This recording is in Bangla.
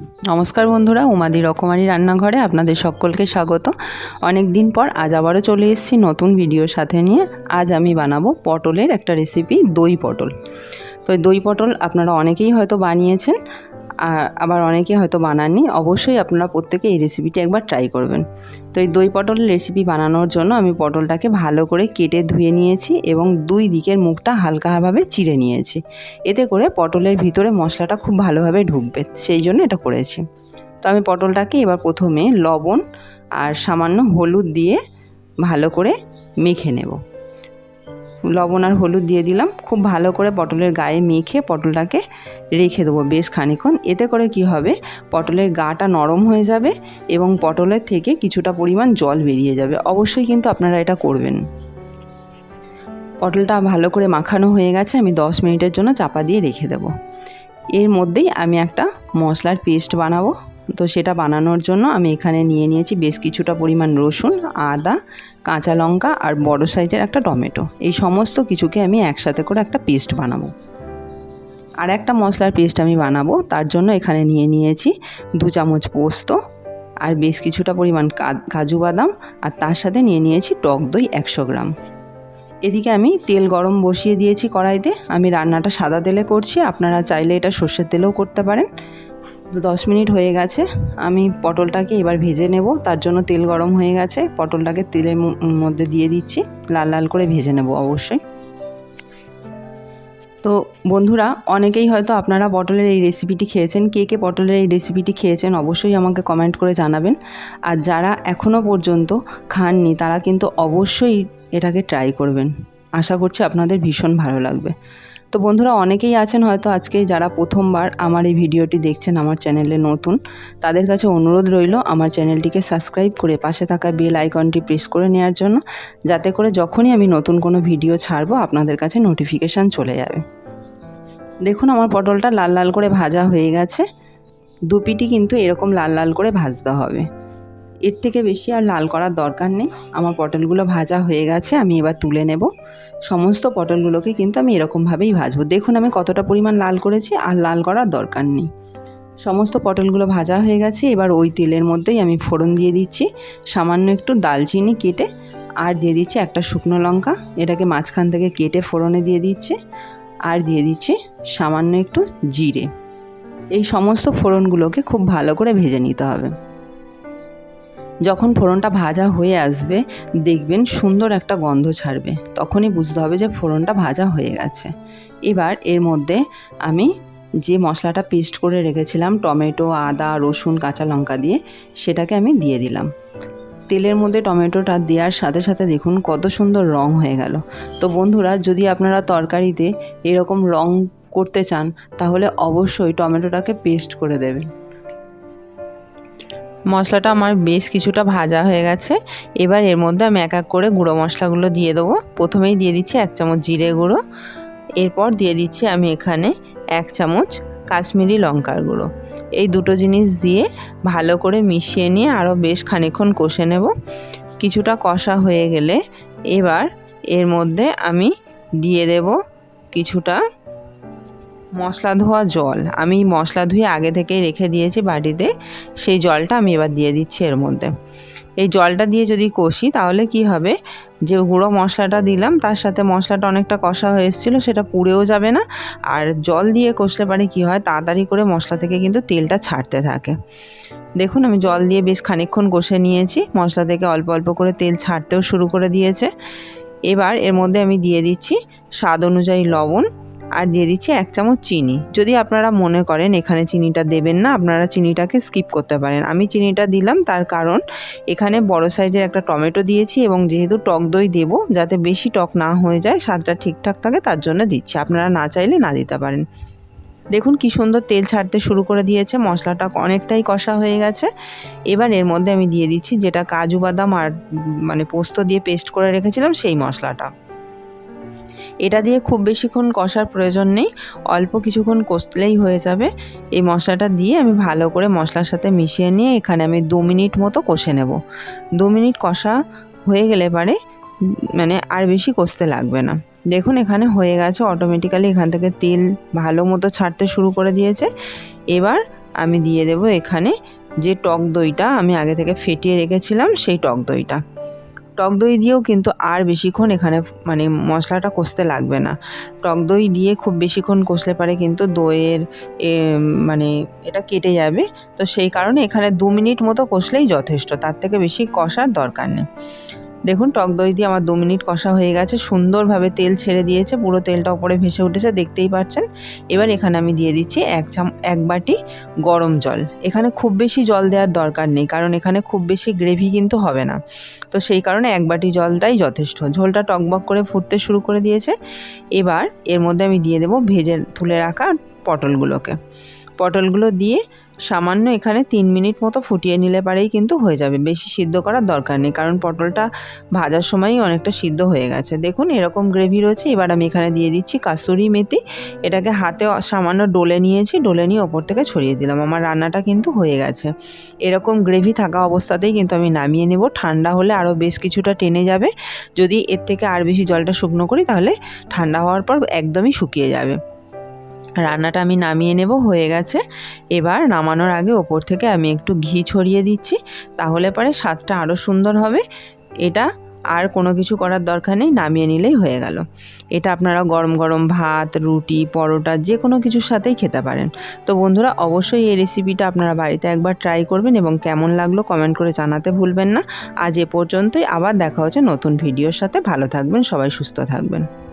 নমস্কার বন্ধুরা, উমাদি রকমারি রান্নাঘরে আপনাদের সকলকে স্বাগত। অনেক দিন পর আজ আবারও চলে এসেছি নতুন ভিডিওর সাথে নিয়ে। আজ আমি বানাবো পটলের একটা রেসিপি দই পটল। তো দই পটল আপনারা অনেকেই হয়তো বানিয়েছেন। আর আবার অনেকে হয়তো বানাননি, অবশ্যই আপনারা প্রত্যেকে এই রেসিপিটি একবার ট্রাই করবেন। তো এই দই পটলের রেসিপি বানানোর জন্য আমি পটলটাকে ভালো করে কেটে ধুয়ে নিয়েছি এবং দুই দিকের মুখটা হালকাভাবে চিড়ে নিয়েছি। এতে করে পটলের ভিতরে মশলাটা খুব ভালোভাবে ঢুকবে, সেই জন্য এটা করেছি। তো আমি পটলটাকে এবার প্রথমে লবণ আর সামান্য হলুদ দিয়ে ভালো করে মেখে নেব। লবণ আর হলুদ দিয়ে দিলাম। খুব ভালো করে পটলের গায়ে মেখে পটলটাকে রেখে দেবো বেশ খানিক্ষণ এতে করে কি হবে? পটলের গাটা নরম হয়ে যাবে এবং পটলের থেকে কিছুটা পরিমাণ জল বেরিয়ে যাবে। অবশ্যই কিন্তু আপনারা এটা করবেন। পটলটা ভালো করে মাখানো হয়ে গেছে। আমি দশ মিনিটের জন্য চাপা দিয়ে রেখে দেব। এর মধ্যেই আমি একটা মশলার পেস্ট বানাবো। তো সেটা বানানোর জন্য আমি এখানে নিয়ে নিয়েছি বেশ কিছুটা পরিমাণ রসুন, আদা, কাঁচা লঙ্কা আর বড় সাইজের একটা টমেটো। এই সমস্ত কিছুকে আমি একসাথে করে একটা পেস্ট বানাবো। আর একটা মশলার পেস্ট আমি বানাবো, তার জন্য এখানে নিয়ে নিয়েছি দু চামচ পোস্ত আর বেশ কিছুটা পরিমাণ কাজু বাদাম আর তার সাথে নিয়ে নিয়েছি টক দই একশো গ্রাম। এদিকে আমি তেল গরম বসিয়ে দিয়েছি কড়াইতে। আমি রান্নাটা সাদা তেলে করছি, আপনারা চাইলে এটা সর্ষের তেলেও করতে পারেন। দশ মিনিট হয়ে গেছে। আমি পটলটাকে এবার ভেজে নেব। তার জন্য তেল গরম হয়ে গেছে। পটলটাকে তেলের মধ্যে দিয়ে দিচ্ছি। লাল লাল করে ভেজে নেব অবশ্যই। তো বন্ধুরা, অনেকেই হয়তো আপনারা পটলের এই রেসিপিটি খেয়েছেন। কে কে পটলের এই রেসিপিটি খেয়েছেন অবশ্যই আমাকে কমেন্ট করে জানাবেন। আর যারা এখনও পর্যন্ত খাননি, তারা কিন্তু অবশ্যই এটাকে ট্রাই করবেন। আশা করছি আপনাদের ভীষণ ভালো লাগবে। তো বন্ধুরা অনেকেই আছেন হয়তো আজকে যারা প্রথমবার আমার এই ভিডিওটি দেখছেন আমার চ্যানেলে নতুন, তাদের কাছে অনুরোধ রইল আমার চ্যানেলটিকে সাবস্ক্রাইব করে পাশে থাকা বেল আইকনটি প্রেস করে নেওয়ার জন্য, যাতে করে যখনই আমি নতুন কোনো ভিডিও ছাড়বো আপনাদের কাছে নোটিফিকেশান চলে যাবে। দেখুন আমার পটলটা লাল লাল করে ভাজা হয়ে গেছে, দুপিটি কিন্তু এরকম লাল লাল করে ভাজতে হবে। এর থেকে বেশি আর লাল করার দরকার নেই। আমার পটলগুলো ভাজা হয়ে গেছে, আমি এবার তুলে নেব। সমস্ত পটলগুলোকে কিন্তু আমি এরকমভাবেই ভাজবো। দেখুন আমি কতটা পরিমাণ লাল করেছি, আর লাল করার দরকার নেই। সমস্ত পটলগুলো ভাজা হয়ে গেছে, এবার ওই তেলের মধ্যেই আমি ফোড়ন দিয়ে দিচ্ছি। সামান্য একটু দালচিনি কেটে, আর দিয়ে দিচ্ছি একটা শুকনো লঙ্কা। এটাকে মাঝখান থেকে কেটে ফোড়নে দিয়ে দিচ্ছে, আর দিয়ে দিচ্ছি সামান্য একটু জিরে। এই সমস্ত ফোড়নগুলোকে খুব ভালো করে ভেজে নিতে হবে। যখন ফোড়নটা ভাজা হয়ে আসবে, দেখবেন সুন্দর একটা গন্ধ ছাড়বে। তখনই বুঝতে হবে যে ফোড়নটা ভাজা হয়ে গেছে। এবার এর মধ্যে আমি যে মশলাটা পেস্ট করে রেখেছিলাম, টমেটো, আদা, রসুন, কাঁচা লঙ্কা দিয়ে, সেটাকে আমি দিয়ে দিলাম। তেলের মধ্যে টমেটোটা দেওয়ার সাথে সাথে দেখুন কত সুন্দর রং হয়ে গেল। তো বন্ধুরা, যদি আপনারা তরকারিতে এরকম রং করতে চান, তাহলে অবশ্যই টমেটোটাকে পেস্ট করে দেবেন। মশলাটা আমার বেশ কিছুটা ভাজা হয়ে গেছে। এবার এর মধ্যে আমি এক এক করে গুঁড়ো মশলাগুলো দিয়ে দেবো। প্রথমেই দিয়ে দিচ্ছি এক চামচ জিরে গুঁড়ো। এরপর দিয়ে দিচ্ছি আমি এখানে এক চামচ কাশ্মীরি লঙ্কার গুঁড়ো। এই দুটো জিনিস দিয়ে ভালো করে মিশিয়ে নিয়ে আরও বেশ খানিক্ষণ কষে নেব। কিছুটা কষা হয়ে গেলে এবার এর মধ্যে আমি দিয়ে দেব কিছুটা মশলা ধোয়া জল। আমি মশলা ধুয়ে আগে থেকেই রেখে দিয়েছি বাটিতে। সেই জলটা আমি এবার দিয়ে দিচ্ছি এর মধ্যে। এই জলটা দিয়ে যদি কষি তাহলে কি হবে? যে গুঁড়ো মশলাটা দিলাম, তার সাথে মশলাটা অনেকটা কষা হয়ে এসেছিল, সেটা পুড়েও যাবে না। আর জল দিয়ে কষলে পারে কি হয়? তাড়াতাড়ি করে মশলা থেকে কিন্তু তেলটা ছাড়তে থাকে। দেখুন, আমি জল দিয়ে বেশ খানিক্ষণ কষে নিয়েছি। মশলা থেকে অল্প অল্প করে তেল ছাড়তেও শুরু করে দিয়েছে। এবার এর মধ্যে আমি দিয়ে দিচ্ছি স্বাদ অনুযায়ী লবণ। আর দিয়ে দিচ্ছি এক চামচ চিনি। যদি আপনারা মনে করেন এখানে চিনিটা দেবেন না, আপনারা চিনিটাকে স্কিপ করতে পারেন। আমি চিনিটা দিলাম, তার কারণ এখানে বড় সাইজের একটা টমেটো দিয়েছি এবং যেহেতু টক দই দেবো, যাতে বেশি টক না হয়ে যায়, স্বাদটা ঠিকঠাক থাকে, তার জন্য দিচ্ছি। আপনারা না চাইলে না দিতে পারেন। দেখুন কি সুন্দর তেল ছাড়তে শুরু করে দিয়েছে, মশলাটা অনেকটাই কষা হয়ে গেছে। এবার এর মধ্যে আমি দিয়ে দিচ্ছি যেটা কাজু বাদাম আর মানে পোস্ত দিয়ে পেস্ট করে রেখেছিলাম, সেই মশলাটা। এটা দিয়ে খুব বেশিক্ষণ কষার প্রয়োজন নেই, অল্প কিছুক্ষণ কষলেই হয়ে যাবে। এই মশলাটা দিয়ে আমি ভালো করে মশলার সাথে মিশিয়ে নিয়ে এখানে আমি দু মিনিট মতো কষে নেব। দু মিনিট কষা হয়ে গেলে পারে মানে আর বেশি কষতে লাগবে না। দেখুন এখানে হয়ে গেছে অটোমেটিক্যালি এখান থেকে তেল ভালো মতো ছাড়তে শুরু করে দিয়েছে। এবার আমি দিয়ে দেব এখানে যে টক দইটা আমি আগে থেকে ফেটিয়ে রেখেছিলাম, সেই টক দইটা। টক দই দিয়েও কিন্তু আর বেশিক্ষণ এখানে মানে মশলাটা কষতে লাগবে না। টক দই দিয়ে খুব বেশিক্ষণ কষলে পারে কিন্তু দইয়ের মানে এটা কেটে যাবে। তো সেই কারণে এখানে দু মিনিট মতো কষলেই যথেষ্ট, তার থেকে বেশি কষার দরকার নেই। দেখুন, টক দই দিয়ে আমার দু মিনিট কষা হয়ে গেছে। সুন্দরভাবে তেল ছেড়ে দিয়েছে, পুরো তেলটা উপরে ভেসে উঠেছে, দেখতেই পাচ্ছেন। এবার এখানে আমি দিয়ে দিচ্ছি এক চাম, এক বাটি গরম জল। এখানে খুব বেশি জল দেওয়ার দরকার নেই, কারণ এখানে খুব বেশি গ্রেভি কিন্তু হবে না। তো সেই কারণে এক বাটি জলটাই যথেষ্ট। ঝোলটা টকবক করে ফুটতে শুরু করে দিয়েছে। এবার এর মধ্যে আমি দিয়ে দেবো ভেজে তুলে রাখা পটলগুলোকে। পটলগুলো দিয়ে সামান্য এখানে তিন মিনিট মতো ফুটিয়ে নিলে পারেই কিন্তু হয়ে যাবে। বেশি সিদ্ধ করার দরকার নেই, কারণ পটলটা ভাজার সময়ই অনেকটা সিদ্ধ হয়ে গেছে। দেখুন, এরকম গ্রেভি রয়েছে। এবার আমি এখানে দিয়ে দিচ্ছি কাসুরি মেথি। এটাকে হাতে সামান্য ডলে নিয়েছি, ডলে নিয়ে ওপর থেকে ছড়িয়ে দিলাম। আমার রান্নাটা কিন্তু হয়ে গেছে। এরকম গ্রেভি থাকা অবস্থাতেই কিন্তু আমি নামিয়ে নেব। ঠান্ডা হলে আরও বেশ কিছুটা টেনে যাবে। যদি এর থেকে আর বেশি জলটা শুকনো করি, তাহলে ঠান্ডা হওয়ার পর একদমই শুকিয়ে যাবে। রান্নাটা আমি নামিয়ে নেব, হয়ে গেছে। এবার নামানোর আগে ওপর থেকে আমি একটু ঘি ছড়িয়ে দিচ্ছি, তাহলে পরে স্বাদটা আরও সুন্দর হবে। এটা আর কোনো কিছু করার দরকার নেই, নামিয়ে নিলেই হয়ে গেল। এটা আপনারা গরম গরম ভাত, রুটি, পরোটা, যে কোনো কিছুর সাথেই খেতে পারেন। তো বন্ধুরা, অবশ্যই এই রেসিপিটা আপনারা বাড়িতে একবার ট্রাই করবেন এবং কেমন লাগল কমেন্ট করে জানাতে ভুলবেন না। আজ এ পর্যন্তই, আবার দেখা হচ্ছে নতুন ভিডিওর সাথে। ভালো থাকবেন, সবাই সুস্থ থাকবেন।